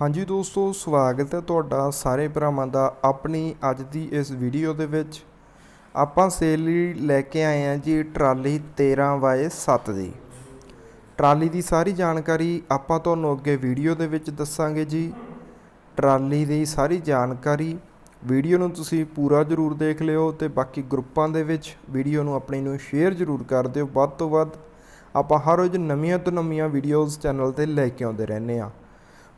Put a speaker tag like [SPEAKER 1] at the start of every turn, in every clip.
[SPEAKER 1] ਹਾਂਜੀ ਦੋਸਤੋ, ਸਵਾਗਤ ਹੈ ਤੁਹਾਡਾ ਸਾਰੇ ਭਰਾਵਾਂ ਦਾ ਆਪਣੀ ਅੱਜ ਦੀ ਇਸ ਵੀਡੀਓ ਦੇ ਵਿੱਚ। ਆਪਾਂ ਸੇਲ ਲਈ ਲੈ ਕੇ ਆਏ ਹਾਂ ਜੀ ਟਰਾਲੀ 13/7 ਦੀ। ਟਰਾਲੀ ਦੀ ਸਾਰੀ ਜਾਣਕਾਰੀ ਆਪਾਂ ਤੁਹਾਨੂੰ ਅੱਗੇ ਵੀਡੀਓ ਦੇ ਵਿੱਚ ਦੱਸਾਂਗੇ ਜੀ। ਟਰਾਲੀ ਦੀ ਸਾਰੀ ਜਾਣਕਾਰੀ ਵੀਡੀਓ ਨੂੰ ਤੁਸੀਂ ਪੂਰਾ ਜ਼ਰੂਰ ਦੇਖ ਲਿਓ ਤੇ ਬਾਕੀ ਗਰੁੱਪਾਂ ਦੇ ਵਿੱਚ ਵੀਡੀਓ ਨੂੰ ਆਪਣੀ ਨੂੰ ਸ਼ੇਅਰ ਜ਼ਰੂਰ ਕਰ ਦਿਓ। ਵੱਧ ਤੋਂ ਵੱਧ ਆਪਾਂ ਹਰ ਰੋਜ਼ ਨਵੀਆਂ ਤੋਂ ਨਵੀਆਂ ਵੀਡੀਓਜ਼ ਚੈਨਲ ਤੇ ਲੈ ਕੇ ਆਉਂਦੇ ਰਹਿੰਦੇ ਆ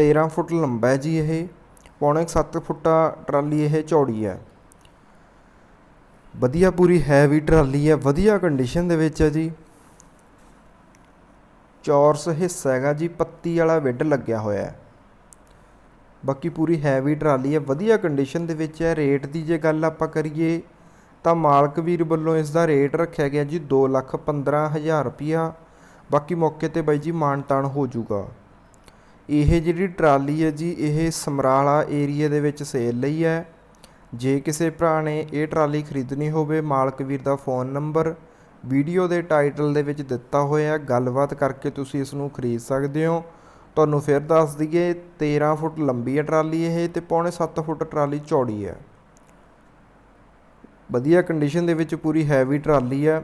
[SPEAKER 1] 13 ਫੁੱਟ ਲੰਬਾ ਹੈ ਜੀ ਇਹ, ਪੌਣੇ 7 ਫੁੱਟਾ ਟਰਾਲੀ ਇਹ ਚੌੜੀ ਹੈ। ਵਧੀਆ ਪੂਰੀ ਹੈਵੀ ਟਰਾਲੀ ਹੈ, ਵਧੀਆ ਕੰਡੀਸ਼ਨ ਦੇ ਵਿੱਚ ਹੈ ਜੀ। ਚੌਰਸ ਹਿੱਸਾ ਹੈਗਾ ਜੀ, ਪੱਤੀ ਵਾਲਾ ਵਿੱਡ ਲੱਗਿਆ ਹੋਇਆ ਹੈ। ਬਾਕੀ ਪੂਰੀ ਹੈਵੀ ਟਰਾਲੀ ਹੈ, ਵਧੀਆ ਕੰਡੀਸ਼ਨ ਦੇ ਵਿੱਚ ਹੈ। ਰੇਟ ਦੀ ਜੇ ਗੱਲ ਆਪਾਂ ਕਰੀਏ, ਤਾਂ ਮਾਲਕ ਵੀਰ ਵੱਲੋਂ ਇਸ ਦਾ ਰੇਟ ਰੱਖਿਆ ਗਿਆ ਜੀ 215000 ਰੁਪਿਆ ਬਾਕੀ ਮੌਕੇ ਤੇ ਬਾਈ ਜੀ ਮਾਨਤਾਨ ਹੋ ਜਾਊਗਾ। ਇਹ ਜਿਹੜੀ ਟਰਾਲੀ ਹੈ ਜੀ, ਇਹ ਸਮਰਾਲਾ ਏਰੀਆ ਦੇ ਵਿੱਚ ਸੇਲ ਲਈ ਹੈ। ਜੇ ਕਿਸੇ ਭਰਾ ਨੇ ਇਹ ਟਰਾਲੀ ਖਰੀਦਣੀ ਹੋਵੇ, ਮਾਲਕ ਵੀਰ ਦਾ ਫੋਨ ਨੰਬਰ, ਵੀਡੀਓ ਦੇ ਟਾਈਟਲ ਦੇ ਵਿੱਚ ਦਿੱਤਾ ਹੋਇਆ ਗੱਲਬਾਤ ਕਰਕੇ ਤੁਸੀਂ ਇਸ ਨੂੰ ਖਰੀਦ ਸਕਦੇ ਹੋ। ਤੁਹਾਨੂੰ ਫਿਰ ਦੱਸ ਦਈਏ 13 ਫੁੱਟ ਲੰਬੀ ਹੈ ਟਰਾਲੀ ਇਹ ਤੇ ਪੌਣੇ 7 ਫੁੱਟ ਟਰਾਲੀ ਚੌੜੀ ਹੈ। ਵਧੀਆ ਕੰਡੀਸ਼ਨ ਦੇ ਵਿੱਚ ਪੂਰੀ ਹੈਵੀ ਟਰਾਲੀ ਹੈ।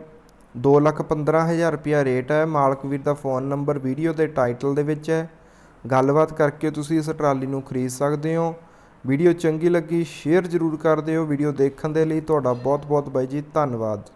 [SPEAKER 1] 215000 ਰੁਪਿਆ ਰੇਟ ਹੈ। ਮਾਲਕ ਵੀਰ ਦਾ ਫੋਨ ਨੰਬਰ, ਵੀਡੀਓ ਦੇ ਟਾਈਟਲ ਦੇ ਵਿੱਚ ਹੈ। ਗੱਲਬਾਤ ਕਰਕੇ ਤੁਸੀਂ ਇਸ ਟਰਾਲੀ ਨੂੰ ਖਰੀਦ ਸਕਦੇ ਹੋ। ਵੀਡੀਓ ਚੰਗੀ ਲੱਗੀ, ਸ਼ੇਅਰ ਜ਼ਰੂਰ ਕਰ ਦਿਓ। ਵੀਡੀਓ ਦੇਖਣ ਦੇ ਲਈ ਤੁਹਾਡਾ ਬਹੁਤ ਬਹੁਤ ਬਾਈ ਜੀ, ਧੰਨਵਾਦ।